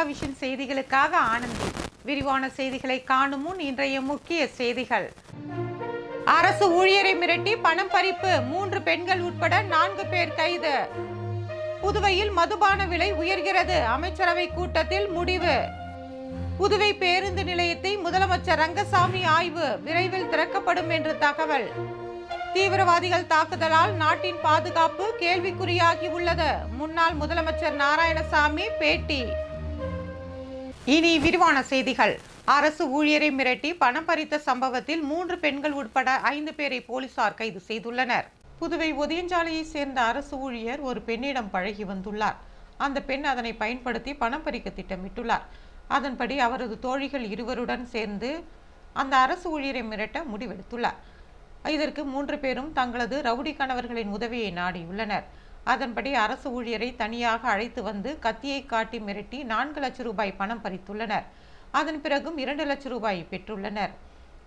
Halwa vision செய்திகளுக்காக ஆனந்தி. விரிவான செய்திகளை காணும் முன் இன்றைய முக்கிய செய்திகள். அரசு ஊழியரை மிரட்டி பணம் பறிப்பு. மூன்று பெண்கள் உட்பட நான்கு பேர் கைது. புதுவையில் மதுபான விலை உயர்கிறது. அமைச்சரவை கூட்டத்தில் முடிவு. புதுவை பேருந்து நிலையத்தை முதலமைச்சர் ரங்கசாமி ஆய்வு. விரைவில் திறக்கப்படும் என்று தகவல். தீவிரவாதிகள் தாக்குதலால் நாட்டின் பாதுகாப்பு கேள்விக்குறியாகி உள்ளது. முன்னாள் முதலமைச்சர் நாராயணசாமி பேட்டி. இனி விரிவான செய்திகள். அரசு ஊழியரை மிரட்டி பணம் பறித்த சம்பவத்தில் மூன்று பெண்கள் உட்பட ஐந்து பேரை போலீசார் கைது செய்துள்ளனர். புதுவை ஒதியஞ்சாலையைச் சேர்ந்த அரசு ஊழியர் ஒரு பெண்ணிடம் பழகி வந்துள்ளார். அந்த பெண் அதனை பயன்படுத்தி பணம் பறிக்க திட்டமிட்டுள்ளார். அதன்படி அவரது தோழிகள் இருவருடன் சேர்ந்து அந்த அரசு ஊழியரை மிரட்ட முடிவெடுத்துள்ளார். இதற்கு மூன்று பேரும் தங்களது ரவுடி கணவர்களின் உதவியை நாடியுள்ளனர். அதன்படி அரசு ஊழியரை தனியாக அழைத்து வந்து கத்தியை காட்டி மிரட்டி நான்கு லட்சம் ரூபாய் பணம் பறித்துள்ளனர். அதன் பிறகும் இரண்டு லட்சம் ரூபாய் பெற்றுள்ளனர்.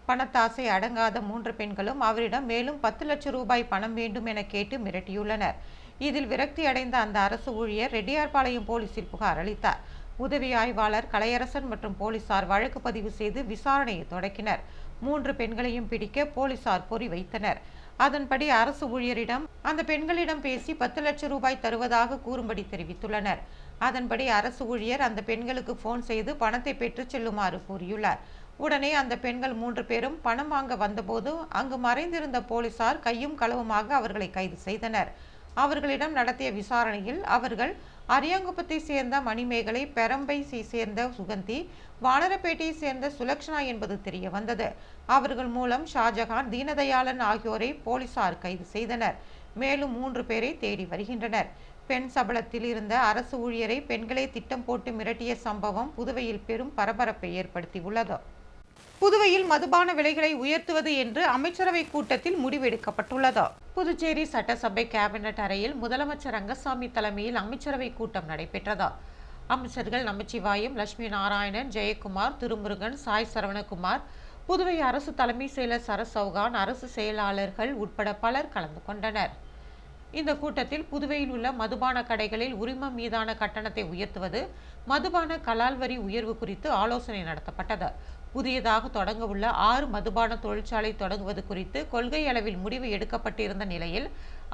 பணத்தாசை அடங்காத மூன்று பெண்களும் அவரிடம் மேலும் பத்து லட்சம் ரூபாய் பணம் வேண்டும் என கேட்டு மிரட்டியுள்ளனர். இதில் விரக்தி அடைந்த அந்த அரசு ஊழியர் ரெட்டியார்பாளையம் போலீசில் புகார் அளித்தார். உதவி ஆய்வாளர் கலையரசன் மற்றும் போலீசார் வழக்கு பதிவு செய்து விசாரணையை தொடக்கினர். மூன்று பெண்களையும் பிடிக்க போலீசார் பொறி வைத்தனர். அதன்படி அரசு ஊழியரிடம் அந்த பெண்களிடம் பேசி பத்து லட்சம் ரூபாய் தருவதாக கூறும்படி தெரிவித்துள்ளனர். அதன்படி அரசு ஊழியர் அந்த பெண்களுக்கு போன் செய்து பணத்தை பெற்றுச் செல்லுமாறு கூறியுள்ளார். உடனே அந்த பெண்கள் மூன்று பேரும் பணம் வாங்க வந்தபோது அங்கு மறைந்திருந்த போலீசார் கையும் களவுமாக அவர்களை கைது செய்தனர். அவர்களிடம் நடத்திய விசாரணையில் அவர்கள் அரியாங்குப்பத்தை சேர்ந்த மணிமேகலை பெரம்பை சேர்ந்த சுகந்தி வானரப்பேட்டையை சேர்ந்த சுலக்ஷனா என்பது தெரிய வந்தது. அவர்கள் மூலம் ஷாஜகான் தீனதயாளன் ஆகியோரை போலீசார் கைது செய்தனர். மேலும் மூன்று பேரை தேடி வருகின்றனர். பெண் சபலத்தில் இருந்த அரசு ஊழியரை பெண்களே திட்டம் போட்டு மிரட்டிய சம்பவம் புதுவையில் பெரும் பரபரப்பை ஏற்படுத்தியுள்ளது. புதுவையில் மதுபான விலைகளை உயர்த்துவது என்று அமைச்சரவை கூட்டத்தில் முடிவெடுக்கப்பட்டுள்ளது. புதுச்சேரி சட்டசபை கேபினட் அறையில் முதலமைச்சர் ரங்கசாமி தலைமையில் அமைச்சரவை கூட்டம் நடைபெற்றது. அமைச்சர்கள் நமச்சிவாயம் லட்சுமி நாராயணன் ஜெயக்குமார் திருமுருகன் சாய் சரவணகுமார் புதுவை அரசு தலைமை செயலர் சரசௌகான் அரசு செயலாளர்கள் உட்பட பலர் கலந்து கொண்டனர். இந்த கூட்டத்தில் புதுவையில் உள்ள மதுபான கடைகளில் உரிமம் மீதான கட்டணத்தை உயர்த்துவது மதுபான கலால் வரி உயர்வு குறித்து ஆலோசனை நடத்தப்பட்டது. புதியதாக தொடங்க உள்ள ஆறு மதுபான தொழிற்சாலை தொடங்குவது குறித்து கொள்கை அளவில் முடிவு எடுக்கப்பட்டிருந்த நிலையில்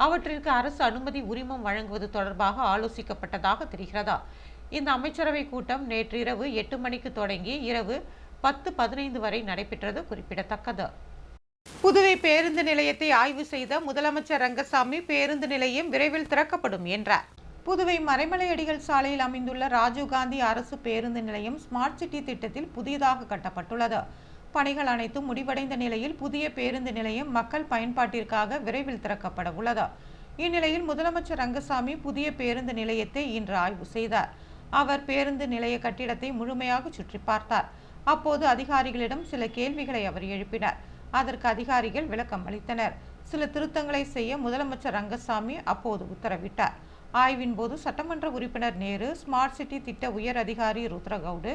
அவற்றிற்கு அரசு அனுமதி உரிமம் வழங்குவது தொடர்பாக ஆலோசிக்கப்பட்டதாக தெரிகிறதா? இந்த அமைச்சரவை கூட்டம் நேற்றிரவு எட்டு மணிக்கு தொடங்கி இரவு பத்து பதினைந்து வரை நடைபெற்றது குறிப்பிடத்தக்கது. புதுவை பேருந்து நிலையத்தை ஆய்வு செய்த முதலமைச்சர் ரங்கசாமி பேருந்து நிலையம் விரைவில் திறக்கப்படும் என்றார். புதுவை மறைமலையடிகள் சாலையில் அமைந்துள்ள ராஜீவ்காந்தி அரசு பேருந்து நிலையம் ஸ்மார்ட் சிட்டி திட்டத்தில் புதியதாக கட்டப்பட்டுள்ளது. பணிகள் அனைத்தும் முடிவடைந்த நிலையில் புதிய பேருந்து நிலையம் மக்கள் பயன்பாட்டிற்காக விரைவில் திறக்கப்பட உள்ளது. இந்நிலையில் முதலமைச்சர் ரங்கசாமி புதிய பேருந்து நிலையத்தை இன்று ஆய்வு செய்தார். அவர் பேருந்து நிலைய கட்டிடத்தை முழுமையாக சுற்றி பார்த்தார். அப்போது அதிகாரிகளிடம் சில கேள்விகளை அவர் எழுப்பினார். அதற்கு அதிகாரிகள் விளக்கம் அளித்தனர். சில திருத்தங்களை செய்ய முதலமைச்சர் ரங்கசாமி அப்போது உத்தரவிட்டார். ஆய்வின் போது சட்டமன்ற உறுப்பினர் நேரு ஸ்மார்ட் சிட்டி திட்ட உயர் அதிகாரி ருத்ரகவுடு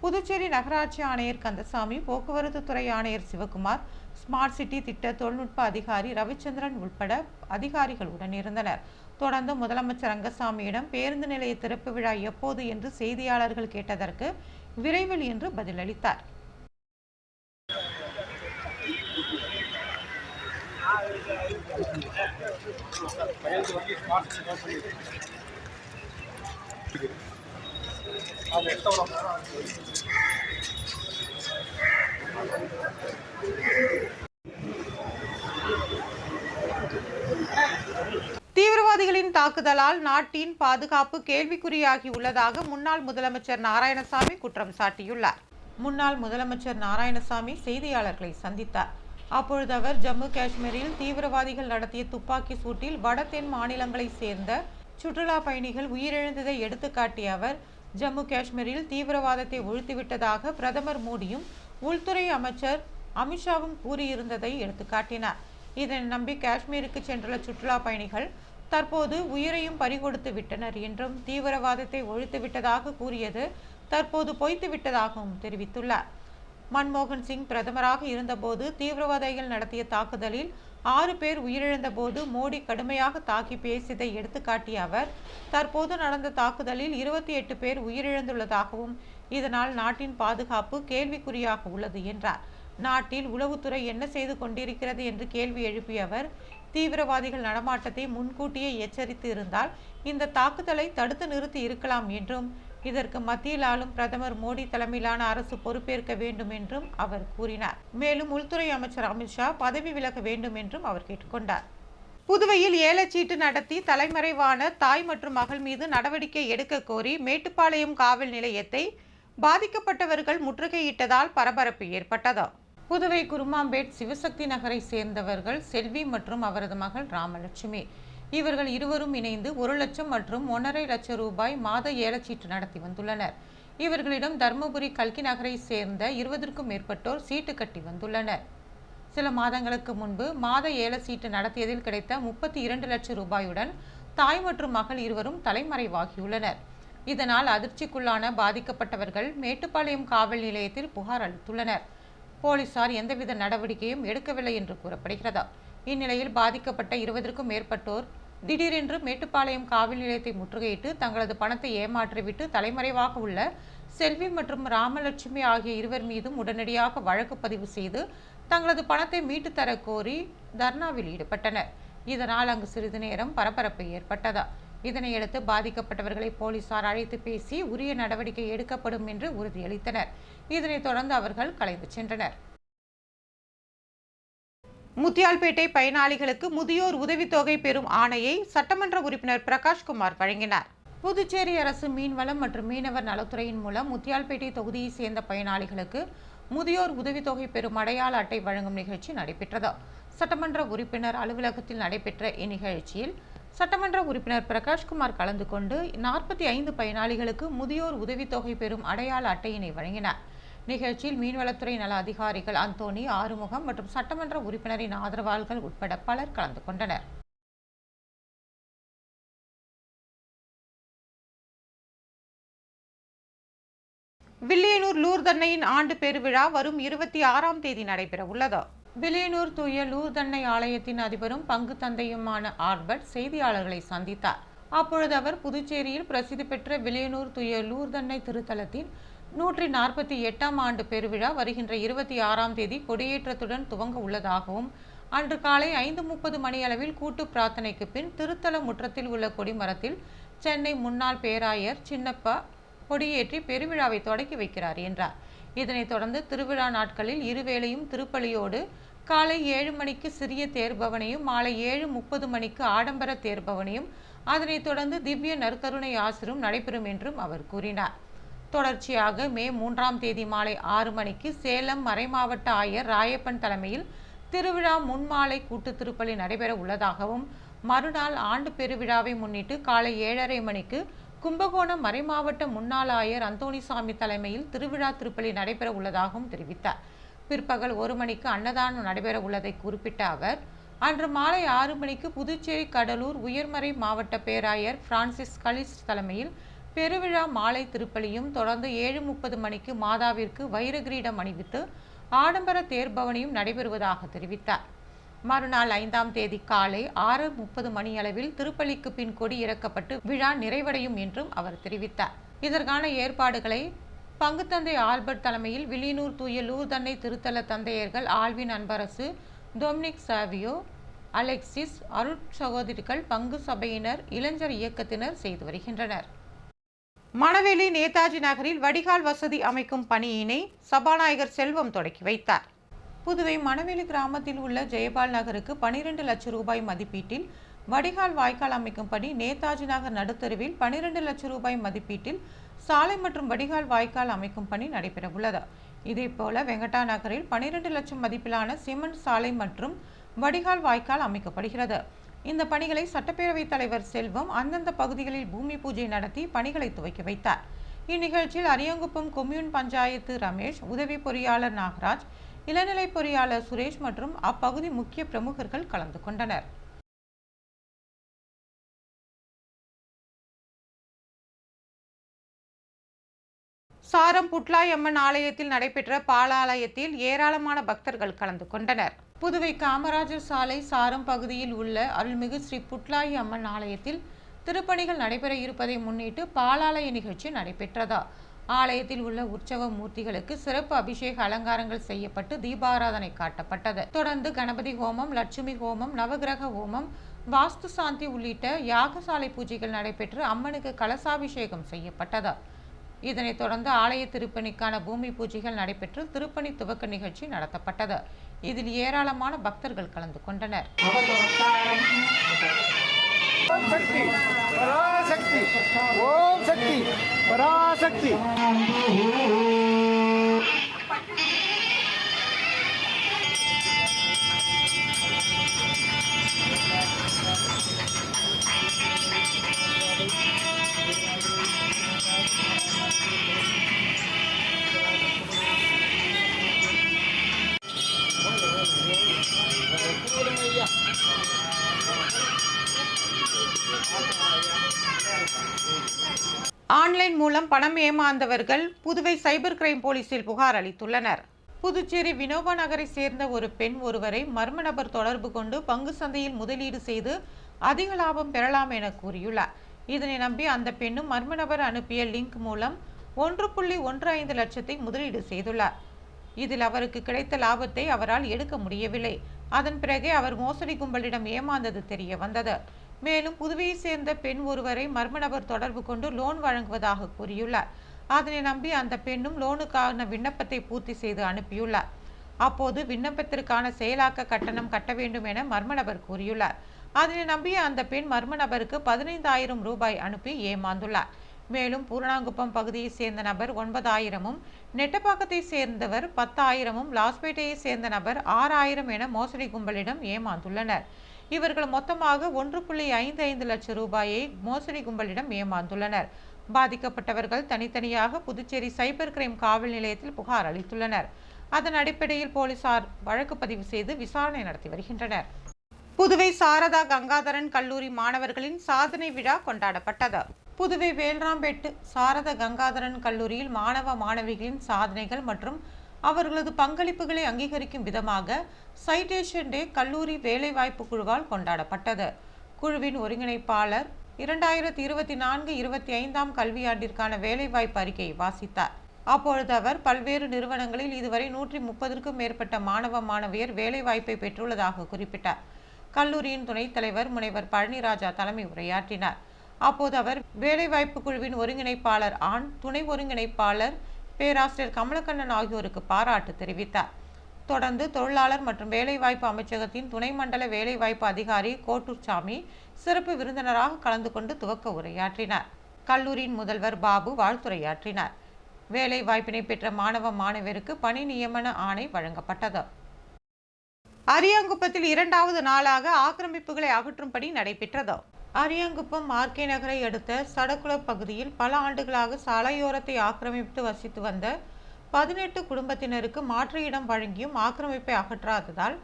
புதுச்சேரி நகராட்சி ஆணையர் கந்தசாமி போக்குவரத்து துறை ஆணையர் சிவகுமார் ஸ்மார்ட் சிட்டி திட்ட தொழில்நுட்ப அதிகாரி ரவிச்சந்திரன் உட்பட அதிகாரிகளுடன் இருந்தனர். தொடர்ந்து முதலமைச்சர் ரங்கசாமியிடம் பேருந்து நிலைய திறப்பு விழா எப்போது என்று செய்தியாளர்கள் கேட்டதற்கு விரைவில் என்று பதிலளித்தார். தீவிரவாதிகளின் தாக்குதலால் நாட்டின் பாதுகாப்பு கேள்விக்குறியாகி உள்ளதாக முன்னாள் முதலமைச்சர் நாராயணசாமி குற்றம் சாட்டியுள்ளார். முன்னாள் முதலமைச்சர் நாராயணசாமி செய்தியாளர்களை சந்தித்தார். அப்பொழுது அவர் ஜம்மு காஷ்மீரில் தீவிரவாதிகள் நடத்திய துப்பாக்கி சூட்டில் வட தென் மாநிலங்களைச் சேர்ந்த சுற்றுலா பயணிகள் உயிரிழந்ததை எடுத்துக்காட்டிய அவர் ஜம்மு காஷ்மீரில் தீவிரவாதத்தை ஒழித்துவிட்டதாக பிரதமர் மோடியும் உள்துறை அமைச்சர் அமித்ஷாவும் கூறியிருந்ததை எடுத்துக்காட்டினார். இதனை நம்பி காஷ்மீருக்கு சென்றுள்ள சுற்றுலா பயணிகள் தற்போது உயிரையும் பறிகொடுத்து விட்டனர் என்றும் தீவிரவாதத்தை ஒழித்து விட்டதாக கூறியது தற்போது பொய்த்து விட்டதாகவும் தெரிவித்துள்ளார். மன்மோகன் சிங் பிரதமராக இருந்தபோது தீவிரவாதிகள் நடத்திய தாக்குதலில் ஆறு பேர் உயிரிழந்த போது மோடி கடுமையாக தாக்கி பேசியதை எடுத்துக்காட்டிய அவர் தற்போது நடந்த தாக்குதலில் இருபத்தி எட்டு பேர் உயிரிழந்துள்ளதாகவும் இதனால் நாட்டின் பாதுகாப்பு கேள்விக்குறியாக உள்ளது என்றார். நாட்டில் உளவுத்துறை என்ன செய்து கொண்டிருக்கிறது என்று கேள்வி எழுப்பிய அவர் தீவிரவாதிகள் நடமாட்டத்தை முன்கூட்டியே எச்சரித்து இருந்தால் இந்த தாக்குதலை தடுத்து நிறுத்தி இருக்கலாம் என்றும் இதற்கு மத்தியில் ஆளும் பிரதமர் மோடி தலைமையிலான அரசு பொறுப்பேற்க வேண்டும் என்றும் அவர் கூறினார். மேலும் உள்துறை அமைச்சர் அமித்ஷா பதவி விலக வேண்டும் என்றும் அவர் கேட்டுக்கொண்டார். புதுவையில் ஏலச்சீட்டு நடத்தி தலைமறைவான தாய் மற்றும் மகள் மீது நடவடிக்கை எடுக்க கோரி மேட்டுப்பாளையம் காவல் நிலையத்தை பாதிக்கப்பட்டவர்கள் முற்றுகையிட்டதால் பரபரப்பு ஏற்பட்டது. புதுவை குருமாம்பேட் சிவசக்தி நகரை சேர்ந்தவர்கள் செல்வி மற்றும் அவரது மகள் ராமலட்சுமி. இவர்கள் இருவரும் இணைந்து ஒரு லட்சம் மற்றும் ஒன்றரை லட்சம் ரூபாய் மாத ஏலச்சீட்டு நடத்தி வந்துள்ளனர். இவர்களிடம் தருமபுரி கல்கி நகரை சேர்ந்த இருபதற்கும் மேற்பட்டோர் சீட்டு கட்டி வந்துள்ளனர். சில மாதங்களுக்கு முன்பு மாத ஏல சீட்டு நடத்தியதில் கிடைத்த முப்பத்தி இரண்டு லட்சம் ரூபாயுடன் தாய் மற்றும் மகள் இருவரும் தலைமறைவாகியுள்ளனர். இதனால் அதிர்ச்சிக்குள்ளான பாதிக்கப்பட்டவர்கள் மேட்டுப்பாளையம் காவல் நிலையத்தில் புகார் அளித்துள்ளனர். போலீசார் எந்தவித நடவடிக்கையும் எடுக்கவில்லை என்று கூறப்படுகிறது? இந்நிலையில் பாதிக்கப்பட்ட இருபதற்கும் மேற்பட்டோர் திடீரென்று மேட்டுப்பாளையம் காவல் நிலையத்தை முற்றுகையிட்டு தங்களது பணத்தை ஏமாற்றிவிட்டு தலைமறைவாக உள்ள செல்வி மற்றும் ராமலட்சுமி ஆகிய இருவர் மீதும் உடனடியாக வழக்கு பதிவு செய்து தங்களது பணத்தை மீட்டு தர கோரி தர்ணாவில் ஈடுபட்டனர். இதனால் அங்கு சிறிது நேரம் பரபரப்பு ஏற்பட்டதா. இதனையடுத்து பாதிக்கப்பட்டவர்களை போலீசார் அழைத்து பேசி உரிய நடவடிக்கை எடுக்கப்படும் என்று உறுதியளித்தனர். இதனைத் தொடர்ந்து அவர்கள் கலைந்து சென்றனர். முத்தியால்பேட்டை பயனாளிகளுக்கு முதியோர் உதவித்தொகை பெறும் ஆணையை சட்டமன்ற உறுப்பினர் பிரகாஷ்குமார் வழங்கினார். புதுச்சேரி அரசு மீன்வளம் மற்றும் மீனவர் நலத்துறையின் மூலம் முத்தியால்பேட்டை தொகுதியைச் சேர்ந்த பயனாளிகளுக்கு முதியோர் உதவித்தொகை பெறும் அடையாள அட்டை வழங்கும் நிகழ்ச்சி நடைபெற்றது. சட்டமன்ற உறுப்பினர் அலுவலகத்தில் நடைபெற்ற இந்நிகழ்ச்சியில் சட்டமன்ற உறுப்பினர் பிரகாஷ்குமார் கலந்து கொண்டு நாற்பத்தி ஐந்து பயனாளிகளுக்கு முதியோர் உதவித்தொகை பெறும் அடையாள அட்டையினை வழங்கினார். நிகழ்ச்சியில் மீன்வளத்துறை நல அதிகாரிகள் அந்தோணி ஆறுமுகம் மற்றும் சட்டமன்ற உறுப்பினரின் ஆதரவாளர்கள் உட்பட பலர் கலந்து கொண்டனர். வில்லியனூர் லூர்தன்னையின் ஆண்டு பெருவிழா வரும் இருபத்தி ஆறாம் தேதி நடைபெற உள்ளது. வில்லியனூர் தூய லூர்தன்னை ஆலயத்தின் அதிபரும் பங்கு தந்தையுமான ஆர்பர்ட் செய்தியாளர்களை சந்தித்தார். அப்பொழுது அவர் புதுச்சேரியில் பிரசித்தி பெற்ற வில்லியனூர் தூய லூர்தன்னை திருத்தலத்தின் நூற்றி நாற்பத்தி எட்டாம் ஆண்டு பெருவிழா வருகின்ற இருபத்தி ஆறாம் தேதி கொடியேற்றத்துடன் துவங்க உள்ளதாகவும் அன்று காலை ஐந்து முப்பது மணியளவில் கூட்டு பிரார்த்தனைக்கு பின் திருத்தல முற்றத்தில் உள்ள கொடிமரத்தில் சென்னை முன்னாள் பேராயர் சின்னப்பா கொடியேற்றி பெருவிழாவை தொடக்கி வைக்கிறார் என்றார். இதனைத் தொடர்ந்து திருவிழா நாட்களில் இருவேளையும் திருப்பலியோடு காலை ஏழு மணிக்கு சிறிய தேர்பவனையும் மாலை ஏழு முப்பது மணிக்கு ஆடம்பர தேர்பவனையும் அதனைத் தொடர்ந்து திவ்ய நற்கருணை ஆசிரும் நடைபெறும் என்றும் அவர் கூறினார். தொடர்ச்சியாக மே மூன்றாம் தேதி மாலை ஆறு மணிக்கு சேலம் மறைமாவட்ட ஆயர் ராயப்பன் தலைமையில் திருவிழா முன்மாலை கூட்டு திருப்பலி நடைபெற உள்ளதாகவும் மறுநாள் ஆண்டு பெருவிழாவை முன்னிட்டு காலை ஏழரை மணிக்கு கும்பகோணம் மறைமாவட்ட முன்னாள் ஆயர் அந்தோணிசாமி தலைமையில் திருவிழா திருப்பலி நடைபெற உள்ளதாகவும் தெரிவித்தார். பிற்பகல் ஒரு மணிக்கு அன்னதானம் நடைபெற உள்ளதை குறிப்பிட்ட அவர் அன்று மாலை ஆறு மணிக்கு புதுச்சேரி கடலூர் உயர்மறை மாவட்ட பேராயர் பிரான்சிஸ் கலிஸ்ட் தலைமையில் பெருவிழா மாலை திருப்பலியும் தொடர்ந்து ஏழு முப்பது மணிக்கு மாதாவிற்கு வைரகிரீடம் அணிவித்து ஆடம்பர தேர்பவனியும் நடைபெறுவதாக தெரிவித்தார். மறுநாள் ஐந்தாம் தேதி காலை ஆறு முப்பது மணியளவில் திருப்பலிக்கு பின் கொடி இறக்கப்பட்டு விழா நிறைவடையும் என்றும் அவர் தெரிவித்தார். இதற்கான ஏற்பாடுகளை பங்குத்தந்தை ஆல்பர்ட் தலைமையில் வில்லியனூர் தூய லூர்தன்னை திருத்தல தந்தையர்கள் ஆழ்வின் அன்பரசு டொமினிக் சாவியோ அலெக்சிஸ் அருட் சகோதரிகள் பங்கு சபையினர் இளைஞர் இயக்கத்தினர் செய்து வருகின்றனர். மணவெளி நேதாஜி நகரில் வடிகால் வசதி அமைக்கும் பணியினை சபாநாயகர் செல்வம் தொடக்கி வைத்தார். புதுவை மணவெளி கிராமத்தில் உள்ள ஜெயபால் நகருக்கு பனிரெண்டு லட்சம் ரூபாய் மதிப்பீட்டில் வடிகால் வாய்க்கால் அமைக்கும் பணி நேதாஜி நகர் நடுத்தருவில் பனிரெண்டு லட்சம் ரூபாய் மதிப்பீட்டில் சாலை மற்றும் வடிகால் வாய்க்கால் அமைக்கும் பணி நடைபெற உள்ளது இதேபோல வெங்கடா நகரில் பனிரெண்டு லட்சம் மதிப்பிலான சிமெண்ட் சாலை மற்றும் வடிகால் வாய்க்கால் அமைக்கப்படுகிறது. இந்த பணிகளை சட்டப்பேரவைத் தலைவர் செல்வம் அந்தந்த பகுதிகளில் பூமி பூஜை நடத்தி பணிகளை துவக்கி வைத்தார். இந்நிகழ்ச்சியில் அரியங்குப்பம் கொம்யூன் பஞ்சாயத்து ரமேஷ் உதவி பொறியாளர் நாகராஜ் இளநிலை பொறியாளர் சுரேஷ் மற்றும் அப்பகுதி முக்கிய பிரமுகர்கள் கலந்து கொண்டனர். சாரம் புட்லாய் அம்மன் ஆலயத்தில் நடைபெற்ற பாலாலயத்தில் ஏராளமான பக்தர்கள் கலந்து கொண்டனர். புதுவை காமராஜர் சாலை சாரம் பகுதியில் உள்ள அருள்மிகு ஸ்ரீ புட்லாய் அம்மன் ஆலயத்தில் திருப்பணிகள் நடைபெற இருப்பதை முன்னிட்டு பாலாலய நிகழ்ச்சி நடைபெற்றதா? ஆலயத்தில் உள்ள உற்சவ மூர்த்திகளுக்கு சிறப்பு அபிஷேக அலங்காரங்கள் செய்யப்பட்டு தீபாராதனை காட்டப்பட்டது. தொடர்ந்து கணபதி ஹோமம் லட்சுமி ஹோமம் நவகிரக ஹோமம் வாஸ்து சாந்தி உள்ளிட்ட யாகசாலை பூஜைகள் நடைபெற்று அம்மனுக்கு கலசாபிஷேகம் செய்யப்பட்டது. இதனைத் தொடர்ந்து ஆலய திருப்பணிக்கான பூமி பூஜைகள் நடைபெற்று திருப்பணி துவக்க நிகழ்ச்சி நடத்தப்பட்டது இதில் ஏராளமான பக்தர்கள் கலந்து கொண்டனர் Thank you. ஆன்லைன் மூலம் பணம் ஏமாந்தவர்கள் புதுவை சைபர் கிரைம் போலீசில் புகார் அளித்துள்ளனர். புதுச்சேரி வினோபா நகரை சேர்ந்த ஒரு பெண் ஒருவரை மர்ம நபர் தொடர்பு கொண்டு பங்கு சந்தையில் முதலீடு செய்து அதிக லாபம் பெறலாம் என கூறியுள்ளார். இதனை நம்பி அந்த பெண்ணும் மர்ம நபர் அனுப்பிய லிங்க் மூலம் ஒன்று புள்ளி ஒன்று ஐந்து லட்சத்தை முதலீடு செய்துள்ளார். இதில் அவருக்கு கிடைத்த லாபத்தை அவரால் எடுக்க முடியவில்லை. அதன் பிறகே அவர் மோசடி கும்பலிடம் ஏமாந்தது தெரிய வந்தது. மேலும் புதுவையை சேர்ந்த பெண் ஒருவரை மர்ம நபர் தொடர்பு கொண்டு லோன் வழங்குவதாக கூறியுள்ளார். அதனை நம்பி அந்த பெண்ணும் லோனுக்கான விண்ணப்பத்தை பூர்த்தி செய்து அனுப்பியுள்ளார். அப்போது விண்ணப்பத்திற்கான செயலாக்க கட்டணம் கட்ட வேண்டும் என மர்ம நபர் கூறியுள்ளார். அதனை நம்பிய அந்த பெண் மர்ம நபருக்கு பதினைந்தாயிரம் ரூபாய் அனுப்பி ஏமாந்துள்ளார். மேலும் பூரணாங்குப்பம் பகுதியை சேர்ந்த நபர் ஒன்பதாயிரமும் நெட்டப்பாக்கத்தை சேர்ந்தவர் பத்தாயிரமும் லாஸ்பேட்டையை சேர்ந்த நபர் ஆறாயிரம் என மோசடி கும்பலிடம் ஏமாந்துள்ளனர். இவர்கள் மொத்தமாக ஒன்று புள்ளி ஐந்து ஐந்து லட்சம் ரூபாயை மோசடி கும்பலிடம் ஏமாந்துள்ளனர். பாதிக்கப்பட்டவர்கள் தனித்தனியாக புதுச்சேரி சைபர் கிரைம் காவல் நிலையத்தில் புகார் அளித்துள்ளனர். அதன் அடிப்படையில் போலீசார் வழக்கு பதிவு செய்து விசாரணை நடத்தி வருகின்றனர். புதுவை சாரதா கங்காதரன் கல்லூரி மாணவர்களின் சாதனை விழா கொண்டாடப்பட்டது. புதுவை வேல்ராம்பேட்டு சாரத கங்காதரன் கல்லூரியில் மாணவ மாணவிகளின் சாதனைகள் மற்றும் அவர்களது பங்களிப்புகளை அங்கீகரிக்கும் விதமாக சைட்டேஷன் டே கல்லூரி வேலைவாய்ப்பு குழுவால் கொண்டாடப்பட்டது. குழுவின் ஒருங்கிணைப்பாளர் இரண்டாயிரத்தி இருபத்தி நான்கு இருபத்தி ஐந்தாம் கல்வியாண்டிற்கான வேலைவாய்ப்பு அறிக்கையை வாசித்தார். அப்பொழுது அவர் பல்வேறு நிறுவனங்களில் இதுவரை நூற்றி முப்பதற்கும் மேற்பட்ட மாணவ மாணவியர் வேலைவாய்ப்பை பெற்றுள்ளதாக குறிப்பிட்டார். கல்லூரியின் துணைத் தலைவர் முனைவர் பழனிராஜா தலைமை உரையாற்றினார். அப்போது அவர் வேலைவாய்ப்பு குழுவின் ஒருங்கிணைப்பாளர் ஆண் துணை ஒருங்கிணைப்பாளர் பேராசிரியர் கமலக்கண்ணன் ஆகியோருக்கு பாராட்டு தெரிவித்தார். தொடர்ந்து தொழிலாளர் மற்றும் வேலைவாய்ப்பு அமைச்சகத்தின் துணை மண்டல வேலைவாய்ப்பு அதிகாரி கோட்டூர்சாமி சிறப்பு விருந்தினராக கலந்து கொண்டு துவக்க உரையாற்றினார். கல்லூரியின் முதல்வர் பாபு வாழ்த்துரையாற்றினார். வேலை வாய்ப்பினை பெற்ற மாணவ மாணவருக்கு பணி நியமன ஆணை வழங்கப்பட்டது. அரியாங்குப்பத்தில் இரண்டாவது நாளாக ஆக்கிரமிப்புகளை அகற்றும் பணி நடைபெற்றது. அரியாங்குப்பம் ஆர்கே நகரை அடுத்த சடகுள பகுதியில் பல ஆண்டுகளாக சாலையோரத்தை ஆக்கிரமித்து வசித்து வந்த பதினெட்டு குடும்பத்தினருக்கு மாற்று இடம் வழங்கியும் ஆக்கிரமிப்பை அகற்றாததால்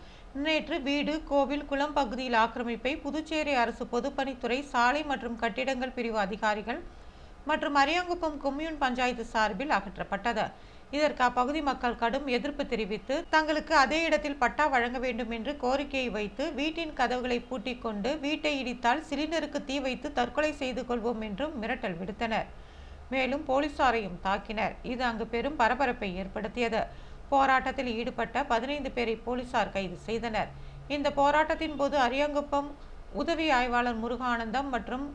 நேற்று வீடு கோவில் குளம் பகுதியில் ஆக்கிரமிப்பை புதுச்சேரி அரசு பொதுப்பணித்துறை சாலை மற்றும் கட்டிடங்கள் பிரிவு அதிகாரிகள் மற்றும் அரியாங்குப்பம் கொம்யூன் பஞ்சாயத்து சார்பில் அகற்றப்பட்டது. இதற்கு அப்பகுதி மக்கள் கடும் எதிர்ப்பு தெரிவித்து தங்களுக்கு அதே இடத்தில் பட்டா வழங்க வேண்டும் என்று கோரிக்கையை வைத்து வீட்டின் கதவுகளை பூட்டிக் கொண்டு வீட்டை இடித்தால் சிலிண்டருக்கு தீ வைத்து தற்கொலை செய்து கொள்வோம் என்றும் மிரட்டல் விடுத்தனர். மேலும் போலீசாரையும் தாக்கினர். இது அங்கு பெரும் பரபரப்பை ஏற்படுத்தியது. போராட்டத்தில் ஈடுபட்ட பதினைந்து பேரை போலீசார் கைது செய்தனர். இந்த போராட்டத்தின் போது அரியங்குப்பம் உதவி ஆய்வாளர் முருகானந்தம் மற்றும்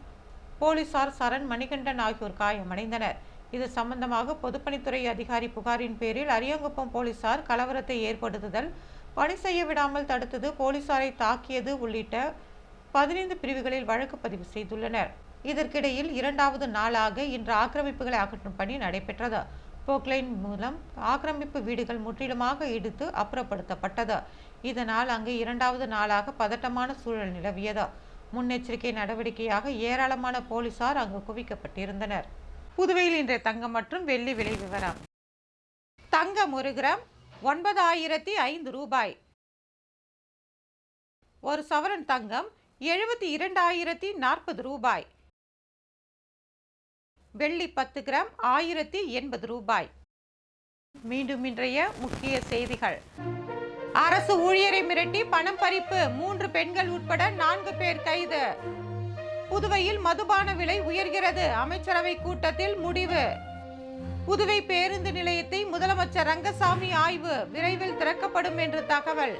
போலீசார் சரண் மணிகண்டன் ஆகியோர் காயமடைந்தனர். இது சம்பந்தமாக பொதுப்பணித்துறை அதிகாரி புகாரின் பேரில் அரியங்குப்பம் போலீசார் கலவரத்தை ஏற்படுத்துதல் பணி செய்ய விடாமல் தடுத்தது போலீசாரை தாக்கியது உள்ளிட்ட பதினைந்து பிரிவுகளில் வழக்கு பதிவு செய்துள்ளனர். இதற்கிடையில் இரண்டாவது நாளாக இன்று ஆக்கிரமிப்புகளை அகற்றும் பணி நடைபெற்றது. போக்லைன் மூலம் ஆக்கிரமிப்பு வீடுகள் முற்றிலுமாக இடித்து அப்புறப்படுத்தப்பட்டது. இதனால் அங்கு இரண்டாவது நாளாக பதட்டமான சூழல் நிலவியது. முன்னெச்சரிக்கை நடவடிக்கையாக ஏராளமான போலீசார் அங்கு குவிக்கப்பட்டிருந்தனர். புதுவையில் இன்றைய தங்கம் மற்றும் வெள்ளி விலை விவரம். தங்கம் ஒரு கிராம் ஒன்பதாயிரத்தி ஐந்து ரூபாய். ஒரு சவரன் தங்கம் எழுபத்தி இரண்டாயிரத்தி நாற்பது ரூபாய். வெள்ளி பத்து கிராம் ஆயிரத்தி எண்பது ரூபாய். மீண்டும் இன்றைய முக்கிய செய்திகள். அரசு ஊழியரை மிரட்டி பணம் பறிப்பு மூன்று பெண்கள் உட்பட நான்கு பேர் கைது. புதுவையில் மதுபான விலை உயர்கிறது. அமைச்சரவை கூட்டத்தில் முடிவு. புதுவை பேருந்து நிலையத்தை முதலமைச்சர் ரங்கசாமி ஆய்வு விரைவில் திறக்கப்படும் என்று தகவல்.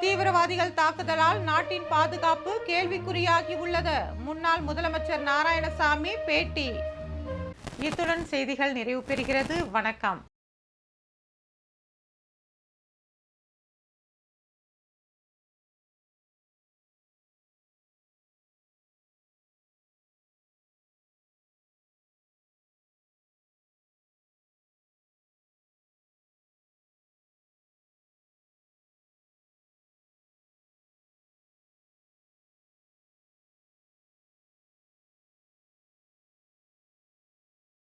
தீவிரவாதிகள் தாக்குதலால் நாட்டின் பாதுகாப்பு கேள்விக்குறியாகி உள்ளது முன்னாள் முதலமைச்சர் நாராயணசாமி பேட்டி. இத்துடன் செய்திகள் நிறைவு பெறுகிறது. வணக்கம்.